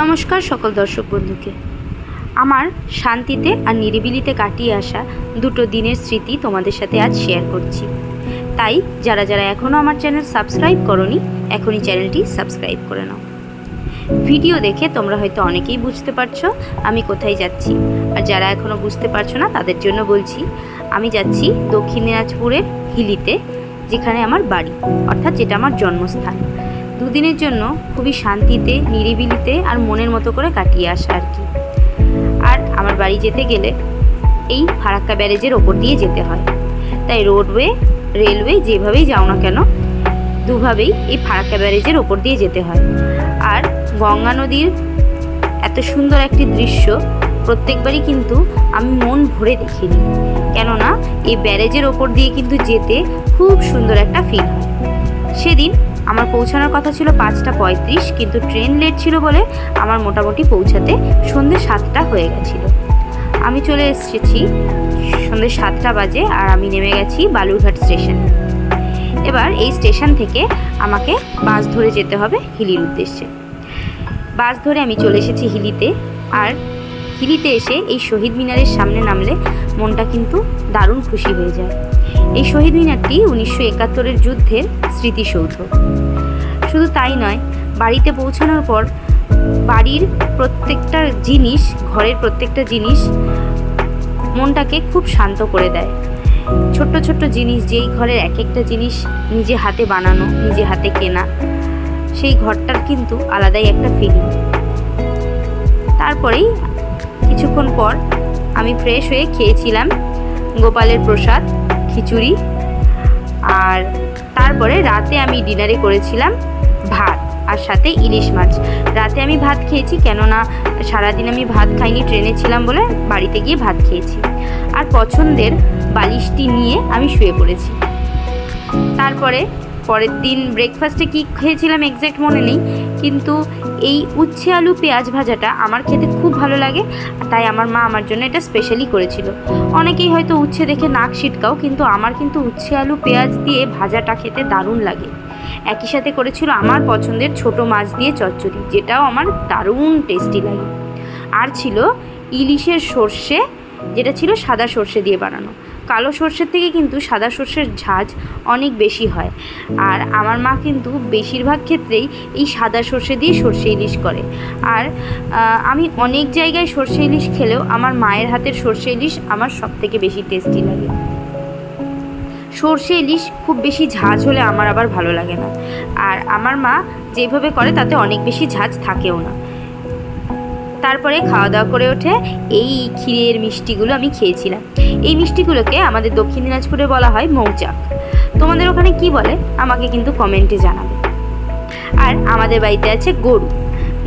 নমস্কার সকল দর্শক বন্ধুকে। আমার শান্তিতে আর নিরিবিলিতে কাটিয়ে আসা দুটো দিনের স্মৃতি তোমাদের সাথে আজ শেয়ার করছি। তাই যারা যারা এখনও আমার চ্যানেল সাবস্ক্রাইব করনি, এখনই চ্যানেলটি সাবস্ক্রাইব করে নাও। ভিডিও দেখে তোমরা হয়তো অনেকেই বুঝতে পারছ আমি কোথায় যাচ্ছি। আর যারা এখনও বুঝতে পারছ না, তাদের জন্য বলছি, আমি যাচ্ছি দক্ষিণ দিনাজপুরের হিলিতে, যেখানে আমার বাড়ি, অর্থাৎ যেটা আমার জন্মস্থান। দুদিনের জন্য খুবই শান্তিতে, নিরিবিলিতে আর মনের মতো করে কাটিয়ে আসা আর কি। আর আমার বাড়ি যেতে গেলে এই ফারাক্কা ব্যারেজের ওপর দিয়ে যেতে হয়। তাই রোডওয়ে, রেলওয়ে যেভাবেই যাও না কেন, দুভাবেই এই ফারাক্কা ব্যারেজের ওপর দিয়ে যেতে হয়। আর গঙ্গা নদীর এত সুন্দর একটি দৃশ্য প্রত্যেকবারই কিন্তু আমি মন ভরে দেখিনি। কেননা, এই ব্যারেজের ওপর দিয়ে কিন্তু যেতে খুব সুন্দর একটা ফিল হয়। সেদিন আমার পৌঁছানোর কথা ছিল পাঁচটা পঁয়ত্রিশ, কিন্তু ট্রেন লেট ছিল বলে আমার মোটামুটি পৌঁছাতে সন্ধ্যে সাতটা হয়ে গেছিল। আমি চলে এসেছি সন্ধ্যে সাতটা বাজে আর আমি নেমে গেছি বালুরঘাট স্টেশনে। এবার এই স্টেশন থেকে আমাকে বাস ধরে যেতে হবে হিলির উদ্দেশ্যে। বাস ধরে আমি চলে এসেছি হিলিতে আর হিলিতে এসে এই শহীদ মিনারের সামনে নামলে মনটা কিন্তু দারুণ খুশি হয়ে যায়। এই শহীদ মিনারটি উনিশশো একাত্তরের যুদ্ধের স্মৃতিসৌধ। শুধু তাই নয়, বাড়িতে পৌঁছানোর পর বাড়ির প্রত্যেকটা জিনিস, ঘরের প্রত্যেকটা জিনিস মনটাকে খুব শান্ত করে দেয়। ছোট্ট ছোট্ট জিনিস, যেই ঘরের এক একটা জিনিস নিজে হাতে বানানো, নিজে হাতে কেনা, সেই ঘরটার কিন্তু আলাদাই একটা ফিলিং তারপরেই কিছুক্ষণ পর আমি ফ্রেশ হয়ে খেয়েছিলাম গোপালের প্রসাদ, খিচুড়ি, আর তারপরে রাতে আমি ডিনারে করেছিলাম ভাত আর সাথে ইলিশ মাছ। রাতে আমি ভাত খেয়েছি, কেননা সারাদিন আমি ভাত খাইনি, ট্রেনে ছিলাম বলে বাড়িতে গিয়ে ভাত খেয়েছি। আর পছন্দের বালিশটি নিয়ে আমি শুয়ে পড়েছি। তারপরে পরের দিন ব্রেকফাস্টে কী খেয়েছিলাম এক্স্যাক্ট মনে নেই, কিন্তু এই উচ্ছে আলু পেঁয়াজ ভাজাটা আমার খেতে খুব ভালো লাগে তাই আমার মা আমার জন্য এটা স্পেশালি করেছিল। অনেকেই হয়তো উচ্ছে দেখে নাক ছিটকাও, কিন্তু আমার কিন্তু উচ্ছে আলু পেঁয়াজ দিয়ে ভাজাটা খেতে দারুণ লাগে। একই সাথে করেছিল আমার পছন্দের ছোট মাছ দিয়ে চচ্চড়ি, যেটাও আমার দারুণ টেস্টি লাগে। আর ছিল ইলিশের সর্ষে, যেটা ছিল সাদা সর্ষে দিয়ে বানানো। কালো সর্ষের থেকে কিন্তু সাদা সর্ষের ঝাঁজ অনেক বেশি হয়। আর আমার মা কিন্তু বেশিরভাগ ক্ষেত্রেই এই সাদা সর্ষে দিয়ে সর্ষে ইলিশ করে। আর আমি অনেক জায়গায় সর্ষে ইলিশ খেলেও আমার মায়ের হাতের সর্ষে ইলিশ আমার সব থেকে বেশি টেস্টি লাগে। সর্ষে ইলিশ খুব বেশি ঝাঁজ হলে আমার আবার ভালো লাগে না। আর আমার মা যেভাবে করে তাতে অনেক বেশি ঝাঁজ থাকেও না। তারপরে খাওয়া দাওয়া করে ওঠে, এই ক্ষীরের মিষ্টিগুলো আমি খেয়েছিলাম। এই মিষ্টিগুলোকে আমাদের দক্ষিণ দিনাজপুরে বলা হয় মৌচাক। তোমাদের ওখানে কি বলে? আমাকে কিন্তু কমেন্টে জানাবে। আর আমাদের বাড়িতে আছে গরু।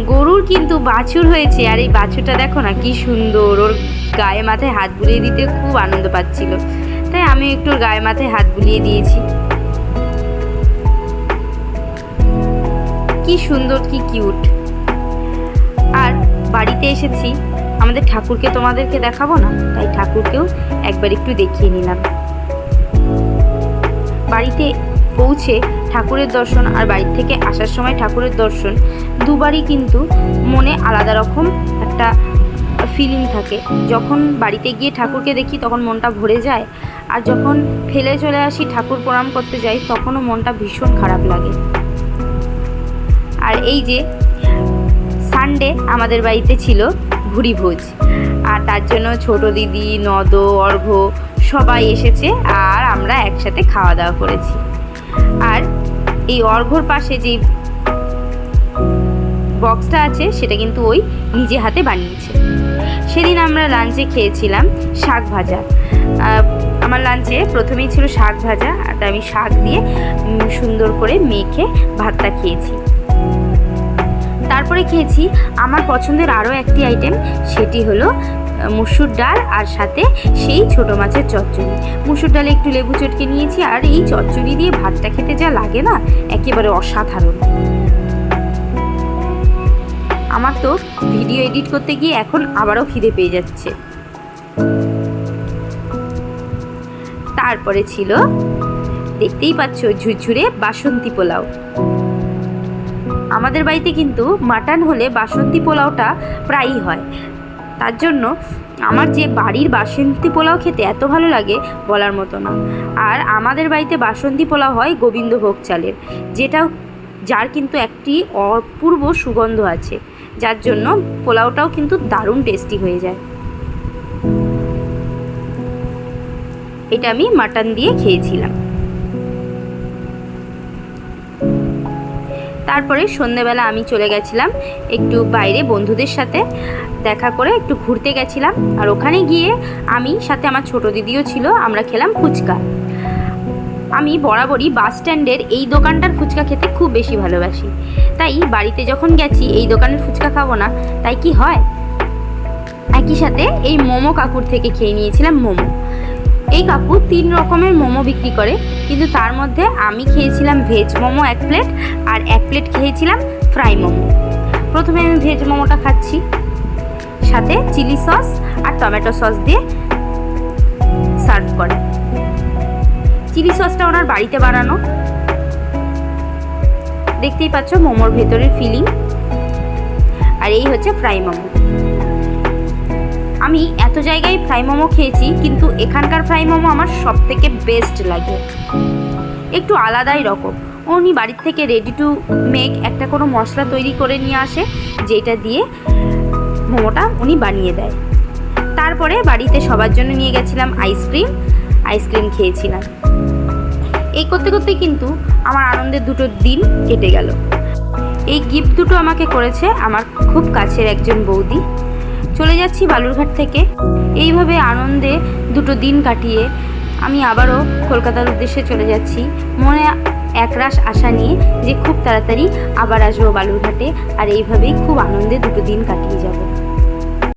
গরুর কিন্তু বাছুর হয়েছে, আর এই বাছুরটা দেখো না কি সুন্দর। ওর গায়ে মাথায় হাত বুলিয়ে দিতে খুব আনন্দ পাচ্ছিল। তাই আমি একটু গায়ে মাথায় হাত বুলিয়ে দিয়েছি। কি সুন্দর, কি কিউট। আর বাড়িতে এসেছি, আমাদের ঠাকুরকে তোমাদেরকে দেখাবো না? তাই ঠাকুরকেও একবার একটু দেখিয়ে নিলাম। বাড়িতে পৌঁছে ঠাকুরের দর্শন আর বাড়ি থেকে আসার সময় ঠাকুরের দর্শন দুবারই কিন্তু মনে আলাদা রকম একটা ফিলিং থাকে। যখন বাড়িতে গিয়ে ঠাকুরকে দেখি, তখন মনটা ভরে যায়। আর যখন ফেলে চলে আসি, ঠাকুর প্রণাম করতে যাই, তখনও মনটা ভীষণ খারাপ লাগে। আর এই যে সানডে আমাদের বাড়িতে ছিল ভুরি ভোজ। আর তার জন্য ছোট দিদি, নদ, অর্ঘ সবাই এসেছে, আর আমরা একসাথে খাওয়া দাওয়া করেছি। আর এই অর্ঘর পাশে যে বক্সটা আছে, সেটা কিন্তু ওই নিজে হাতে বানিয়েছে। সেদিন আমরা লাঞ্চে খেয়েছিলাম শাক ভাজা। আমার লাঞ্চে প্রথমেই ছিল শাক ভাজা, আর আমি শাক দিয়ে সুন্দর করে মেখে ভাতটা খেয়েছি। তারপরে খেয়েছি, আমার পছন্দের আরও একটি আইটেম সেটি হলো মুসুর ডাল আর সাথে সেই ছোট মাছের চচ্চড়ি। মুসুর ডালে একটু লেবু চটকে নিয়েছি, আর এই চচ্চড়ি দিয়ে ভাতটা খেতে যা লাগে না, একেবারে অসাধারণ। আমার তো ভিডিও এডিট করতে গিয়ে এখন আবারও খিদে পেয়ে যাচ্ছে। তারপরে ছিল, দেখতেই পাচ্ছ ঝুরঝুরে বাসন্তী পোলাও। আমাদের বাড়িতে কিন্তু মাটন হলে বাসন্তী পোলাওটা প্রায়ই হয়। তার জন্য আমার যে বাড়ির বাসন্তী পোলাও খেতে এত ভালো লাগে বলার মতো না। আর আমাদের বাড়িতে বাসন্তী পোলাও হয় গোবিন্দভোগ চালের, যেটা যার কিন্তু একটি অপূর্ব সুগন্ধ আছে। যার জন্য পোলাওটাও কিন্তু দারুণ টেস্টি হয়ে যায়। এটা আমি মাটন দিয়ে খেয়েছিলাম। তারপরে সন্ধেবেলা আমি চলে গেছিলাম একটু বাইরে বন্ধুদের সাথে, দেখা করে একটু ঘুরতে গেছিলাম। আর ওখানে গিয়ে আমি সাথে আমার ছোট দিদিও ছিল, আমরা খেলাম ফুচকা। আমি বরাবরই বাস স্ট্যান্ডের এই দোকানটার ফুচকা খেতে খুব বেশি ভালোবাসি। তাই বাড়িতে যখন গেছি, এই দোকানের ফুচকা খাব না, তাই কি হয়? একই সাথে এই মোমো কাকুর থেকে খেয়ে নিয়েছিলাম মোমো। এই কাকু তিন রকমের মোমো বিক্রি করে, কিন্তু তার মধ্যে আমি খেয়েছিলাম ভেজ মোমো এক প্লেট, আর এক প্লেট খেয়েছিলাম ফ্রাই মোমো। প্রথমে আমি ভেজ মোমোটা খাচ্ছি। সাথে চিলি সস আর টমেটো সস দিয়ে সার্ভ করে। চিলি সসটা ওনার বাড়িতে বানানো। দেখতেই পাচ্ছ মোমোর ভেতরের ফিলিং আর এই হচ্ছে ফ্রাই মোমো। আমি এত জায়গায় ফ্রাই মোমো খেয়েছি, কিন্তু এখানকার ফ্রাই মোমো আমার সব থেকে বেস্ট লাগে। একটু আলাদাই রকম। উনি বাড়ির থেকে রেডি টু মেক একটা কোনো মশলা তৈরি করে নিয়ে আসে, যেটা দিয়ে মোমোটা উনি বানিয়ে দেয়। তারপরে বাড়িতে সবার জন্য নিয়ে গেছিলাম আইসক্রিম আইসক্রিম খেয়েছিলাম এই করতে করতে কিন্তু আমার আনন্দের দুটো দিন কেটে গেল। এই গিফট দুটো আমাকে করেছে আমার খুব কাছের একজন বৌদি। চলে যাচ্ছি বালুরঘাট থেকে। এইভাবে আনন্দে দুটো দিন কাটিয়ে আমি আবারও কলকাতার উদ্দেশ্যে চলে যাচ্ছি। মনে একরাশ আশা নিয়ে যে খুব তাড়াতাড়ি আবার আসব বালুরঘাটে। আর এইভাবেই খুব আনন্দে দুটো দিন কাটিয়ে যাব।